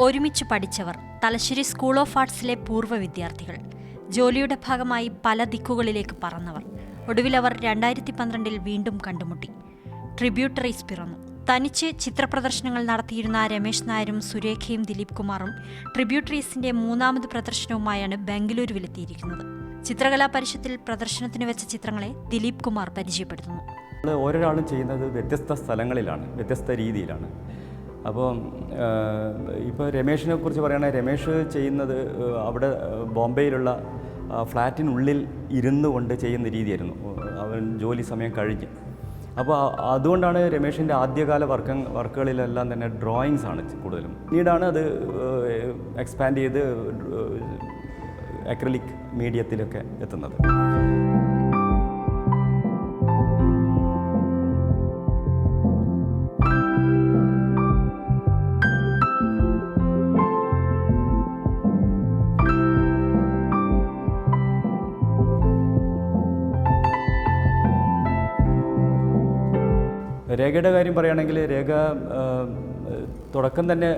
ഒരുമിച്ച് പഠിച്ചവർ Thalassery school of ആർട്സിലെ പൂർവ വിദ്യാർത്ഥികൾ. ജോലിയുടെ ഭാഗമായി പല ദിക്കുകളിലേക്ക് പറന്നവർ. ഒടുവിൽ അവർ രണ്ടായിരത്തി പന്ത്രണ്ടിൽ വീണ്ടും കണ്ടുമുട്ടി. ട്രിബ്യൂട്ടറീസ് പിറന്നു. തനിച്ച് ചിത്രപ്രദർശനങ്ങൾ നടത്തിയിരുന്ന രമേശ് നായരും സുരേഖയും ദിലീപ് കുമാറും ട്രിബ്യൂട്ടറീസിന്റെ മൂന്നാമത് പ്രദർശനവുമായാണ് ബംഗളൂരുവിലെത്തിയിരിക്കുന്നത്. ചിത്രകലാ പരിഷത്തിൽ പ്രദർശനത്തിന് വെച്ച ചിത്രങ്ങളെ ദിലീപ് കുമാർ പരിചയപ്പെടുത്തുന്നു. ഓരോരാളും ചെയ്യുന്നത് വ്യത്യസ്ത സ്ഥലങ്ങളിലാണ് വ്യത്യസ്ത രീതിയിലാണ്. അപ്പോൾ ഇപ്പോൾ രമേഷിനെ കുറിച്ച് പറയുകയാണെങ്കിൽ രമേഷ് ചെയ്യുന്നത് അവിടെ ബോംബെയിലുള്ള ഫ്ലാറ്റിനുള്ളിൽ ഇരുന്നു കൊണ്ട് ചെയ്യുന്ന രീതിയായിരുന്നു. അവൻ ജോലി സമയം കഴിഞ്ഞ്. അപ്പോൾ അതുകൊണ്ടാണ് രമേഷിന്റെ ആദ്യകാല വർക്ക് വർക്കുകളിലെല്ലാം തന്നെ ഡ്രോയിങ്സ് ആണ് കൂടുതലും. പിന്നീടാണ് അത് എക്സ്പാൻഡ് ചെയ്ത് അക്രലിക് മീഡിയത്തിലൊക്കെ എത്തുന്നത്. രേഖയുടെ കാര്യം പറയുകയാണെങ്കിൽ രേഖ തുടക്കം തന്നെ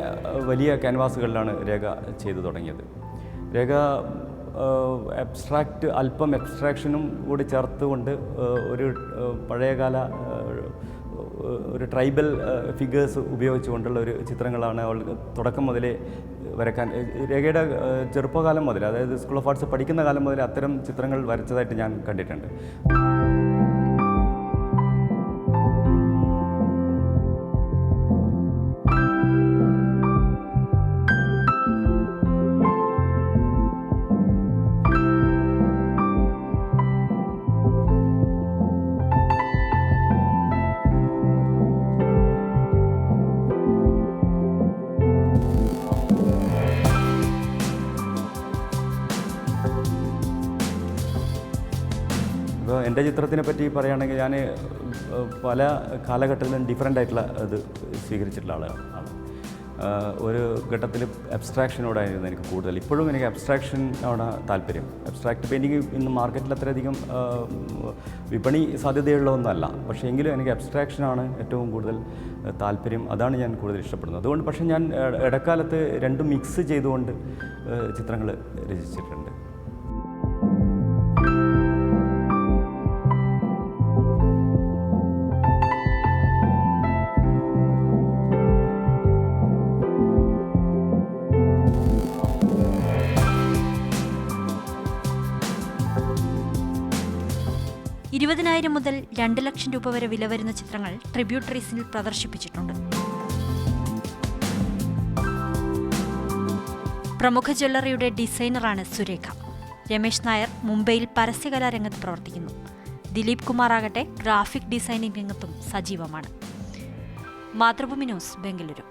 വലിയ ക്യാൻവാസുകളിലാണ് രേഖ ചെയ്തു തുടങ്ങിയത്. രേഖ അബ്സ്ട്രാക്റ്റ് അല്പം എബ്സ്ട്രാക്ഷനും കൂടി ചേർത്തുകൊണ്ട് ഒരു പഴയകാല ഒരു ട്രൈബൽ ഫിഗേഴ്സ് ഉപയോഗിച്ചുകൊണ്ടുള്ള ഒരു ചിത്രങ്ങളാണ് അവൾ തുടക്കം മുതലേ വരക്കാൻ രേഖയുടെ ചെറുപ്പകാലം മുതൽ അതായത് സ്കൂൾ ഓഫ് ആർട്സ് പഠിക്കുന്ന കാലം മുതൽ അത്തരം ചിത്രങ്ങൾ വരച്ചതായിട്ട് ഞാൻ കണ്ടിട്ടുണ്ട്. ഇപ്പോൾ എന്റെ ചിത്രത്തിനെ പറ്റി പറയുകയാണെങ്കിൽ ഞാൻ പല കാലഘട്ടത്തിലും ഡിഫറെന്റ് ആയിട്ടുള്ള ഇത് സ്വീകരിച്ചിട്ടുള്ള ആളാണ്. ഒരു ഘട്ടത്തിൽ അബ്സ്ട്രാക്ഷനോടായിരുന്നു എനിക്ക് കൂടുതൽ. ഇപ്പോഴും എനിക്ക് അബ്സ്ട്രാക്ഷനോടാണ് താല്പര്യം. അബ്സ്ട്രാക്ട് പെയിന്റിങ് ഇന്ന് മാർക്കറ്റിൽ അത്രയധികം വിപണി വിപണി സാധ്യതയുള്ളതൊന്നുമല്ല പക്ഷേ എങ്കിലും എനിക്ക് അബ്സ്ട്രാക്ഷനാണ് ഏറ്റവും കൂടുതൽ താല്പര്യം. അതാണ് ഞാൻ കൂടുതൽ ഇഷ്ടപ്പെടുന്നത്. അതുകൊണ്ട് പക്ഷേ ഞാൻ ഇട- ഇടക്കാലത്ത് രണ്ടും മിക്സ് ചെയ്തുകൊണ്ട് ചിത്രങ്ങൾ രചിച്ചിട്ടുണ്ട്. ഇരുപതിനായിരം മുതൽ രണ്ട് ലക്ഷം രൂപ വരെ വില വരുന്ന ചിത്രങ്ങൾ ട്രിബ്യൂട്ടറീസിൽ പ്രദർശിപ്പിച്ചിട്ടുണ്ട്. പ്രമുഖ ജ്വല്ലറിയുടെ ഡിസൈനറാണ് സുരേഖ. രമേശ് നായർ മുംബൈയിൽ പരസ്യകലാ രംഗത്ത് പ്രവർത്തിക്കുന്നു. ദിലീപ് കുമാർ ആകട്ടെ ഗ്രാഫിക് ഡിസൈനിംഗ് രംഗത്തും സജീവമാണ്. മാതൃഭൂമി ന്യൂസ് ബംഗളൂരു.